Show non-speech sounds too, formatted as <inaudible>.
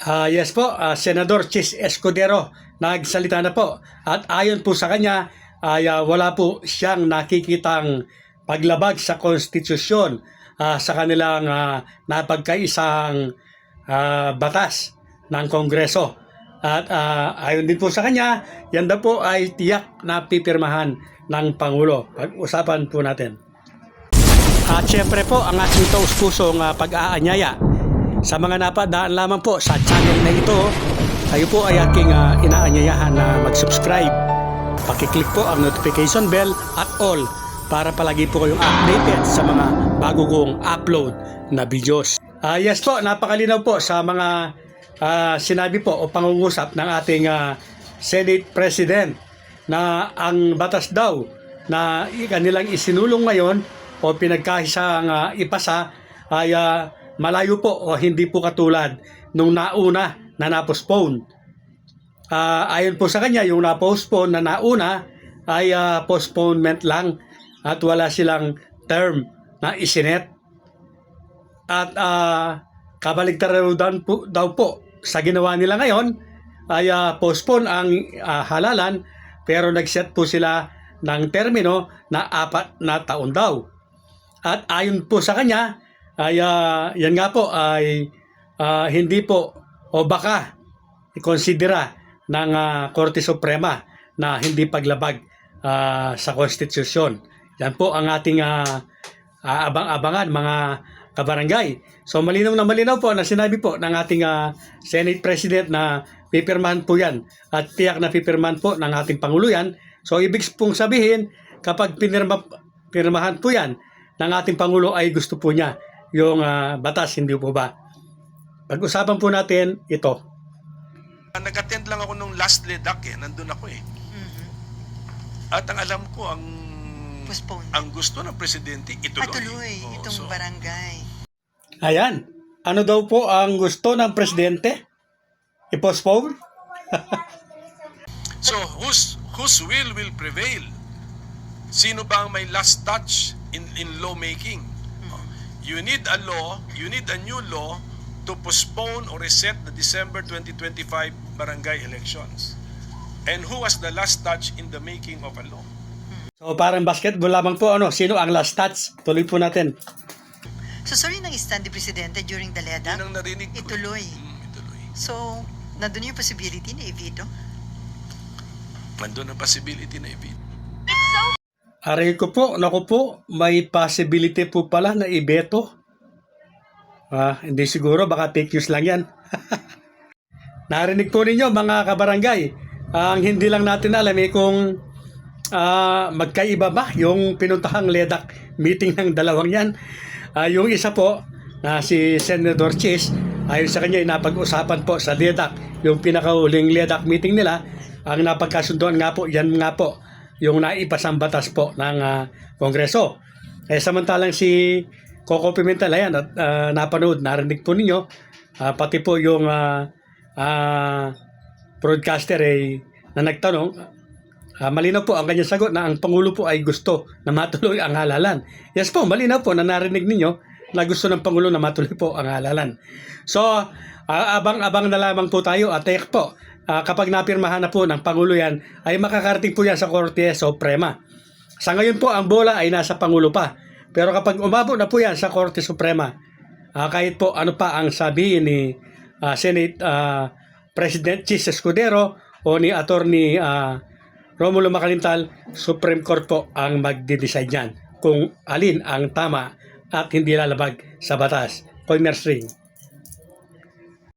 Ah, yes po, ah, Senador Chis Escudero nagsalita na po. At ayon po sa kanya, ay ah, wala po siyang nakikitang paglabag sa konstitusyon ah, sa kanilang ah, napagkaisang ah, batas ng Kongreso. At ah, ayon din po sa kanya, yan daw po ay tiyak na pipirmahan ng Pangulo. Pag-usapan po natin. At syempre po, ang ating taus-pusong uh, pag-aanyaya sa mga napadaan lamang po sa channel na ito, kayo po ay aking ah, inaanyayahan na mag-subscribe. Pakiclick po ang notification bell at all para palagi po kayong updated sa mga bago kong upload na videos. Ah yes po, napakalinaw po sa mga ah, sinabi po o pangungusap ng ating ah, Senate President na ang batas daw na kanilang isinulong ngayon o pinagkahisang ah, ipasa ay ah, malayo po o hindi po katulad nung nauna na na-postpone. Ah, ayon po sa kanya, yung na-postpone na nauna ay ah, postponement lang at wala silang term na isinet. At ah, kabaligtaran daw po, daw po sa ginawa nila ngayon ay ah, postpone ang ah, halalan pero nag-set po sila ng termino na apat na taon daw. At ayon po sa kanya, ay ah, yan nga po ay ah, hindi po o baka ikonsidera ng ah, Korte Suprema na hindi paglabag ah, sa konstitusyon. Yan po ang ating ah, ah, abang-abangan mga kabarangay. So malinaw na malinaw po na sinabi po ng ating ah, Senate President na pipirmahan po yan at tiyak na pipirmahan po ng ating Pangulo yan. So ibig pong sabihin kapag pinirma, pirmahan po yan ng ating Pangulo ay gusto po niya yung ah, batas, hindi po ba? Pag-usapan po natin ito. Nag-attend lang ako nung last ledak eh. Nandun ako eh. At ang alam ko, ang Postpone. ang gusto ng presidente, ituloy. Patuloy Oo, itong so, barangay. Ayan. Ano daw po ang gusto ng presidente? I-postpone? So, whose, whose will will prevail? Sino ba ang may last touch in, in lawmaking? You need a law, you need a new law to postpone or reset the December 2025 barangay elections. And who has the last touch in the making of a law? So parang basketball lamang po ano, sino ang last touch? Tuloy po natin. So sorry ng stand ni Presidente during the LEDA. Yun ang narinig ko. Ituloy. Mm, ituloy. So, nandun yung possibility na i-veto. Nandun ang possibility na i-veto. Aray ko po, naku po, may possibility po pala na ibeto. Ah, hindi siguro, baka fake news lang yan. <laughs> Narinig po ninyo mga kabarangay, ang hindi lang natin alam eh kung ah, magkaiba ba yung pinuntahang LEDAC meeting ng dalawang yan. Ah, yung isa po, na si Senator Chis, ayon sa kanya, napag-usapan po sa LEDAC, yung pinakahuling LEDAC meeting nila, ang napagkasunduan nga po, yan nga po, yung naipasang batas po ng ah, Kongreso. Eh samantalang si Coco Pimentel, ayan, at ah, napanood, narinig po ninyo, ah, pati po yung ah, ah, broadcaster eh, na nagtanong, ah, malinaw po ang kanyang sagot na ang Pangulo po ay gusto na matuloy ang halalan. Yes po, malinaw po na narinig ninyo na gusto ng Pangulo na matuloy po ang halalan. So, ah, abang-abang na lamang po tayo at tek po, ah, kapag napirmahan na po ng Pangulo yan, ay makakarating po yan sa Korte Suprema. Sa ngayon po, ang bola ay nasa Pangulo pa. Pero kapag umabot na po yan sa Korte Suprema, ah, kahit po ano pa ang sabihin ni ah, Senate ah, President Chis Escudero o ni Attorney ah, Romulo Macalintal, Supreme Court po ang magde-decide yan kung alin ang tama at hindi lalabag sa batas. Pointer string.